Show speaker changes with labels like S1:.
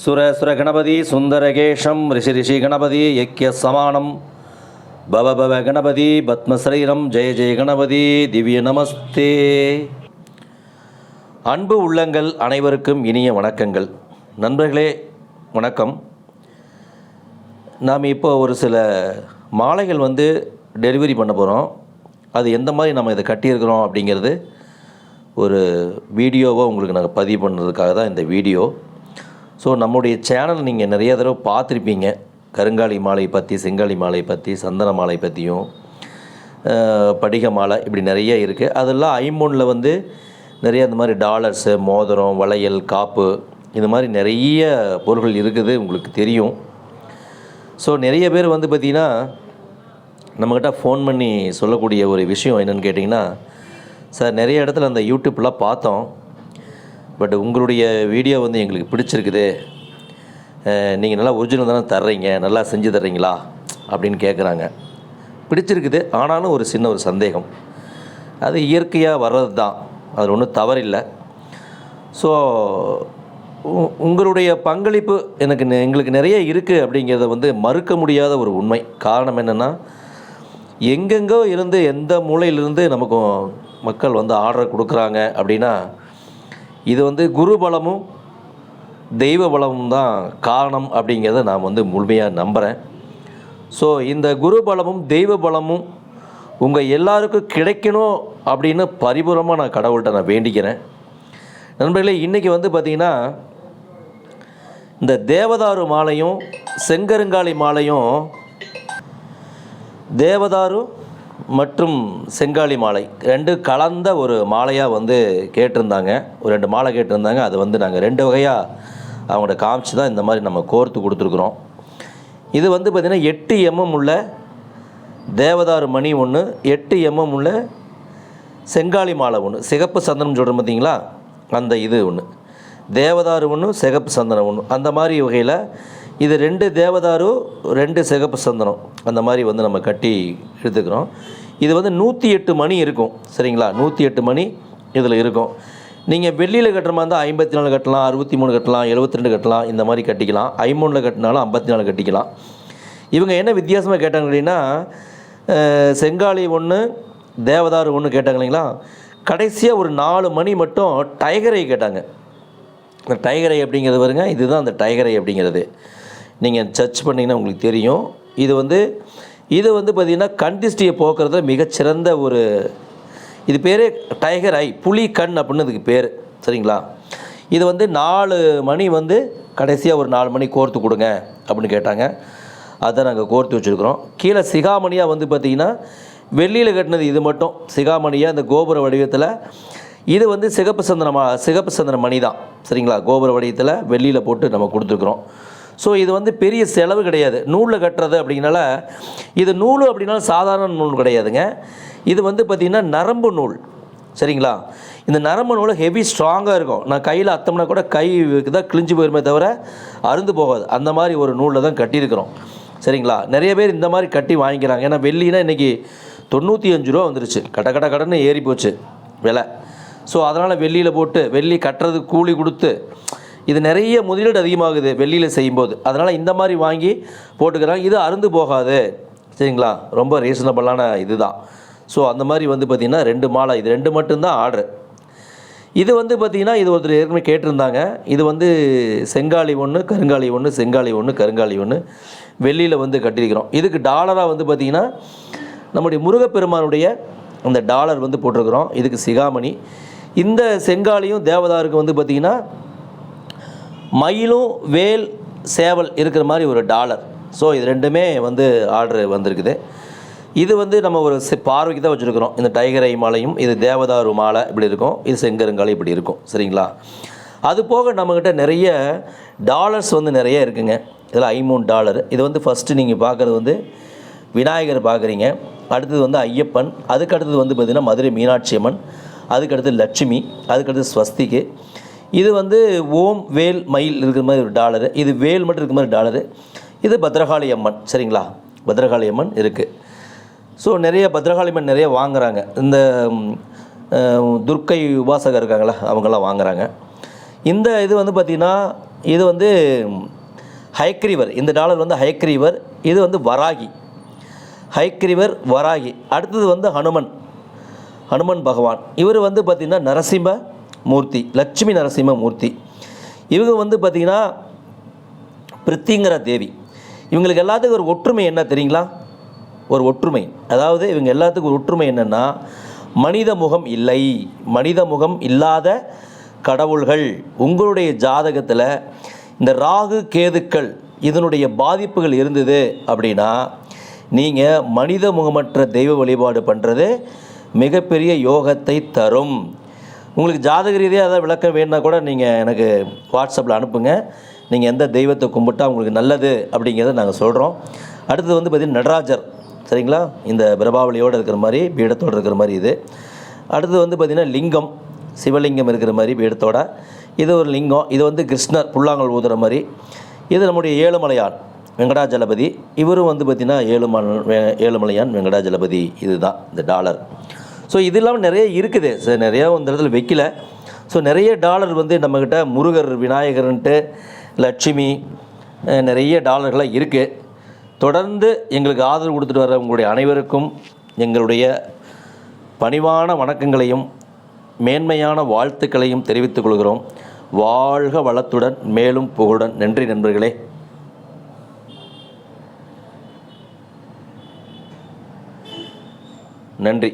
S1: சுர சுர கணபதி சுந்தரகேஷம் ரிஷி ரிஷி கணபதி யக்கிய சமானம். பவ பவ கணபதி பத்மசரீரம் ஜெய ஜெய கணபதி திவ்ய நமஸ்தே. அன்பு உள்ளங்கள் அனைவருக்கும் இனிய வணக்கங்கள். நண்பர்களே வணக்கம். நாம் இப்போ ஒரு சில மாலைகள் வந்து டெலிவரி பண்ண போகிறோம் அது எந்த மாதிரி நம்ம இதை கட்டியிருக்கிறோம் அப்படிங்கிறது ஒரு வீடியோவை உங்களுக்கு நாங்கள் பதிவு பண்ணுறதுக்காக தான் இந்த வீடியோ. ஸோ நம்முடைய சேனல் நீங்கள் நிறைய தடவை பார்த்துருப்பீங்க. கருங்காலி மாலை பற்றி செங்காலி மாலை பற்றி சந்தன மாலை பற்றியும் படிக மாலை இப்படி நிறைய இருக்குது அதெல்லாம் ஐமோனில் வந்து நிறைய இந்த மாதிரி டாலர்ஸு மோதிரம் வளையல் காப்பு இந்த மாதிரி நிறைய பொருள்கள் இருக்குது உங்களுக்கு தெரியும். ஸோ நிறைய பேர் வந்து பார்த்திங்கன்னா நம்மக்கிட்ட ஃபோன் பண்ணி சொல்லக்கூடிய ஒரு விஷயம் என்னென்னு கேட்டிங்கன்னா சார் நிறைய இடத்துல அந்த யூடியூப்லாம் பார்த்தோம். பட் உங்களுடைய வீடியோ வந்து எங்களுக்கு பிடிச்சிருக்குது. நீங்கள் நல்லா ஒரிஜினல் தானே தர்றீங்க நல்லா செஞ்சு தர்றீங்களா? அப்படின்னு கேட்குறாங்க பிடிச்சிருக்குது ஆனாலும் ஒரு சின்ன ஒரு சந்தேகம். அது இயற்கையாக வர்றது தான் அதில் ஒன்றும் தவறில்லை. ஸோ உ- உங்களுடைய பங்களிப்பு எனக்கு எங்களுக்கு நிறைய இருக்குது அப்படிங்கிறத வந்து மறுக்க முடியாத ஒரு உண்மை. காரணம் என்னென்னா எங்கெங்கோ இருந்து எந்த மூலையிலிருந்து நமக்கு மக்கள் வந்து ஆர்டர் கொடுக்குறாங்க அப்படின்னா இது வந்து குரு பலமும் தெய்வ பலமும் தான் காரணம் அப்படிங்கிறத நான் வந்து முழுமையாக நம்புகிறேன் ஸோ இந்த குரு பலமும் தெய்வ பலமும் உங்கள் எல்லாருக்கும் கிடைக்கணும் அப்படின்னு பரிபூரமாக நான் கடவுள்கிட்ட நான் வேண்டிக்கிறேன். நண்பர்களே இன்றைக்கி வந்து பார்த்திங்கன்னா இந்த தேவதாரு மாலையும் செங்கருங்காலி மாலையும் தேவதாரு மற்றும் செங்காலி மாலை. ரெண்டு கலந்த ஒரு மாலையாக வந்து கேட்டிருந்தாங்க. ஒரு ரெண்டு மாலை கேட்டிருந்தாங்க. அது வந்து நாங்கள் ரெண்டு வகையாக அவங்கள்ட்ட காமிச்சு தான் இந்த மாதிரி நம்ம கோர்த்து கொடுத்துருக்குறோம். இது வந்து பார்த்திங்கன்னா எட்டு எம்எம் உள்ள தேவதாரு மணி ஒன்று எட்டு எம்எம் உள்ள செங்காலி மாலை ஒன்று சிகப்பு சந்தனம் சொல்கிறோம் பார்த்தீங்களா அந்த இது ஒன்று தேவதாரு ஒன்று சிகப்பு சந்தனம் ஒன்று அந்த மாதிரி வகையில் இது ரெண்டு தேவதாரு ரெண்டு சிகப்பு சந்தனம். அந்த மாதிரி வந்து நம்ம கட்டி எடுத்துக்கிறோம். இது வந்து நூற்றி எட்டு மணி இருக்கும். சரிங்களா? நூற்றி எட்டு மணி இதில் இருக்கும். நீங்கள் வெள்ளியில் கட்டுற மாதிரி இருந்தால் ஐம்பத்தி நாலு கட்டலாம் அறுபத்தி மூணு கட்டலாம் எழுபத்தி ரெண்டு கட்டலாம் இந்த மாதிரி கட்டிக்கலாம். ஐம்பொன்னில் கட்டினாலும் ஐம்பத்தி நாலு கட்டிக்கலாம். இவங்க என்ன வித்தியாசமாக கேட்டாங்க அப்படின்னா செங்காலி ஒன்று தேவதாரு ஒன்று கேட்டாங்க இல்லைங்களா? கடைசியாக ஒரு நாலு மணி மட்டும் டைகரை கேட்டாங்க. இந்த டைகரை அப்படிங்கிறது வருங்க இதுதான் அந்த டைகரை அப்படிங்கிறது. நீங்கள் சர்ச் பண்ணிங்கன்னா உங்களுக்கு தெரியும். இது வந்து இது வந்து பார்த்திங்கன்னா கண்டிஸ்டியை போக்குறதுல மிகச்சிறந்த ஒரு இது பேர் டைகர் ஐ புலி கண் அப்படின்னு இதுக்கு பேர். சரிங்களா? இது வந்து நாலு மணி வந்து கடைசியாக ஒரு நாலு மணி கோர்த்து கொடுங்க அப்படின்னு கேட்டாங்க. அதை நாங்கள் கோர்த்து வச்சுருக்குறோம். கீழே சிகாமணியாக வந்து பார்த்திங்கன்னா வெள்ளியில் கட்டினது இது மட்டும். சிகாமணியாக இந்த கோபுர வடிவத்தில் இது வந்து சிகப்பு சந்தனமாக சிகப்பு சந்தன மணி தான் சரிங்களா? கோபுர வடிவத்தில் வெள்ளியில் போட்டு நம்ம கொடுத்துருக்குறோம். ஸோ இது வந்து பெரிய செலவு கிடையாது. நூலில் கட்டுறது அப்படின்னால இது நூல் அப்படின்னாலும் சாதாரண நூல் கிடையாதுங்க. இது வந்து பார்த்திங்கன்னா நரம்பு நூல். சரிங்களா? இந்த நரம்பு நூல் ஹெவி ஸ்ட்ராங்காக இருக்கும். நான் கையில் அத்தம்னா கூட கை தான் கிழிஞ்சு போயிருமே தவிர அருந்து போகாது. அந்த மாதிரி ஒரு நூலில் தான் கட்டியிருக்கிறோம். சரிங்களா? நிறைய பேர் இந்த மாதிரி கட்டி வாங்கிக்கிறாங்க. ஏன்னா வெள்ளினா இன்றைக்கி தொண்ணூற்றி அஞ்சு ரூபா வந்துருச்சு. கட கட கடன்னு ஏறி போச்சு விலை. ஸோ அதனால் வெள்ளியில் போட்டு வெள்ளி கட்டுறதுக்கு கூலி கொடுத்து இது நிறைய முதலீடு அதிகமாகுது வெள்ளியில் செய்யும்போது. அதனால் இந்த மாதிரி வாங்கி போட்டுக்கிறாங்க. இது அருந்து போகாது. சரிங்களா? ரொம்ப ரீசனபிளான இதுதான். ஸோ அந்த மாதிரி வந்து பார்த்திங்கன்னா ரெண்டு மாலை. இது ரெண்டு மட்டும்தான் ஆர்டர் இது வந்து பார்த்திங்கன்னா இது ஒருத்தர் ஏற்கனவே கேட்டிருந்தாங்க. இது வந்து செங்காலி ஒன்று கருங்காலி ஒன்று செங்காலி ஒன்று கருங்காலி ஒன்று வெள்ளியில் வந்து கட்டியிருக்கிறோம். இதுக்கு டாலராக வந்து பார்த்திங்கன்னா நம்முடைய முருகப்பெருமானுடைய அந்த டாலர் வந்து போட்டிருக்கிறோம். இதுக்கு சிகாமணி. இந்த செங்காலியும் தேவதாருக்கு வந்து பார்த்திங்கன்னா மயிலும் வேல் சேவல் இருக்கிற மாதிரி ஒரு டாலர். ஸோ இது ரெண்டுமே வந்து ஆர்டர் வந்திருக்குது. இது வந்து நம்ம ஒரு பார்வைக்கு தான் வச்சுருக்கிறோம். இந்த டைகர் ஐ மாலையும் இது தேவதாரு மாலை இப்படி இருக்கும் இது செங்கருங்காலை இப்படி இருக்கும். சரிங்களா? அது போக நம்மக்கிட்ட நிறைய டாலர்ஸ் வந்து நிறைய இருக்குங்க. இதில் ஐமூன் டாலர். இது வந்து ஃபஸ்ட்டு நீங்கள் பார்க்குறது வந்து விநாயகர் பார்க்குறீங்க. அடுத்தது வந்து ஐயப்பன். அதுக்கு அடுத்தது வந்து பார்த்திங்கன்னா மதுரை மீனாட்சி அம்மன். அதுக்கடுத்து லட்சுமி. அதுக்கடுத்து ஸ்வஸ்திக்கு. இது வந்து ஓம் வேல் மயில் இருக்கிற மாதிரி ஒரு டாலரு இது வேல் மட்டும் இருக்கிற மாதிரி டாலரு இது பத்ரகாளி அம்மன் சரிங்களா? பத்ரகாளி அம்மன் இருக்குது ஸோ நிறைய பத்ரகாளி அம்மன் நிறைய வாங்குகிறாங்க இந்த துர்க்கை உபாசகர் இருக்காங்களா அவங்கெல்லாம் வாங்குறாங்க. இந்த இது வந்து பார்த்திங்கன்னா இது வந்து ஹைக்ரீவர் இந்த டாலர் வந்து ஹைக்ரீவர் இது வந்து வராகி. ஹைக்ரீவர் வராகி. அடுத்தது வந்து ஹனுமன். ஹனுமன் பகவான். இவர் வந்து பார்த்திங்கன்னா நரசிம்ம மூர்த்தி லட்சுமி நரசிம்ம மூர்த்தி. இவங்க வந்து பார்த்திங்கன்னா பிரித்திங்கிற தேவி. இவங்களுக்கு எல்லாத்துக்கும் ஒரு ஒற்றுமை என்ன தெரியுங்களா? ஒரு ஒற்றுமை. அதாவது இவங்க எல்லாத்துக்கும் ஒரு ஒற்றுமை என்னென்னா மனித முகம் இல்லை. மனித முகம் இல்லாத கடவுள்கள். உங்களுடைய ஜாதகத்தில் இந்த ராகு கேதுக்கள் இதனுடைய பாதிப்புகள் இருந்தது அப்படின்னா நீங்கள் மனித முகமற்ற தெய்வ வழிபாடு பண்ணுறது மிகப்பெரிய யோகத்தை தரும். உங்களுக்கு ஜாதக ரீதியாக ஏதாவது விளக்கம் வேணுன்னா கூட நீங்கள் எனக்கு வாட்ஸ்அப்பில் அனுப்புங்க. நீங்கள் எந்த தெய்வத்தை கும்பிட்டா உங்களுக்கு நல்லது அப்படிங்கிறத நாங்கள் சொல்கிறோம் அடுத்தது வந்து பார்த்திங்கன்னா நடராஜர். சரிங்களா? இந்த பிரபாவளியோடு இருக்கிற மாதிரி பீடத்தோடு இருக்கிற மாதிரி இது. அடுத்தது வந்து பார்த்திங்கன்னா லிங்கம். சிவலிங்கம் இருக்கிற மாதிரி பீடத்தோட. இது ஒரு லிங்கம். இது வந்து கிருஷ்ணர் புல்லாங்கல் ஊதுற மாதிரி. இது நம்முடைய ஏழுமலையான் வெங்கடாஜலபதி. இவரும் வந்து பார்த்திங்கன்னா ஏழுமலை ஏழுமலையான் வெங்கடாஜலபதி இதுதான் இந்த டாலர். ஸோ இது இல்லாமல் நிறைய இருக்குது. சார் நிறையா இந்த இடத்துல வைக்கல. ஸோ நிறைய டாலர் வந்து நம்மக்கிட்ட முருகர் விநாயகர்ன்ட்டு லட்சுமி நிறைய டாலர்களாக இருக்குது தொடர்ந்து எங்களுக்கு ஆதரவு கொடுத்துட்டு வர உங்களுடைய அனைவருக்கும் எங்களுடைய பணிவான வணக்கங்களையும் மேன்மையான வாழ்த்துக்களையும் தெரிவித்துக் கொள்கிறோம். வாழ்க வளத்துடன் மேலும் புகழுடன். நன்றி நண்பர்களே. நன்றி.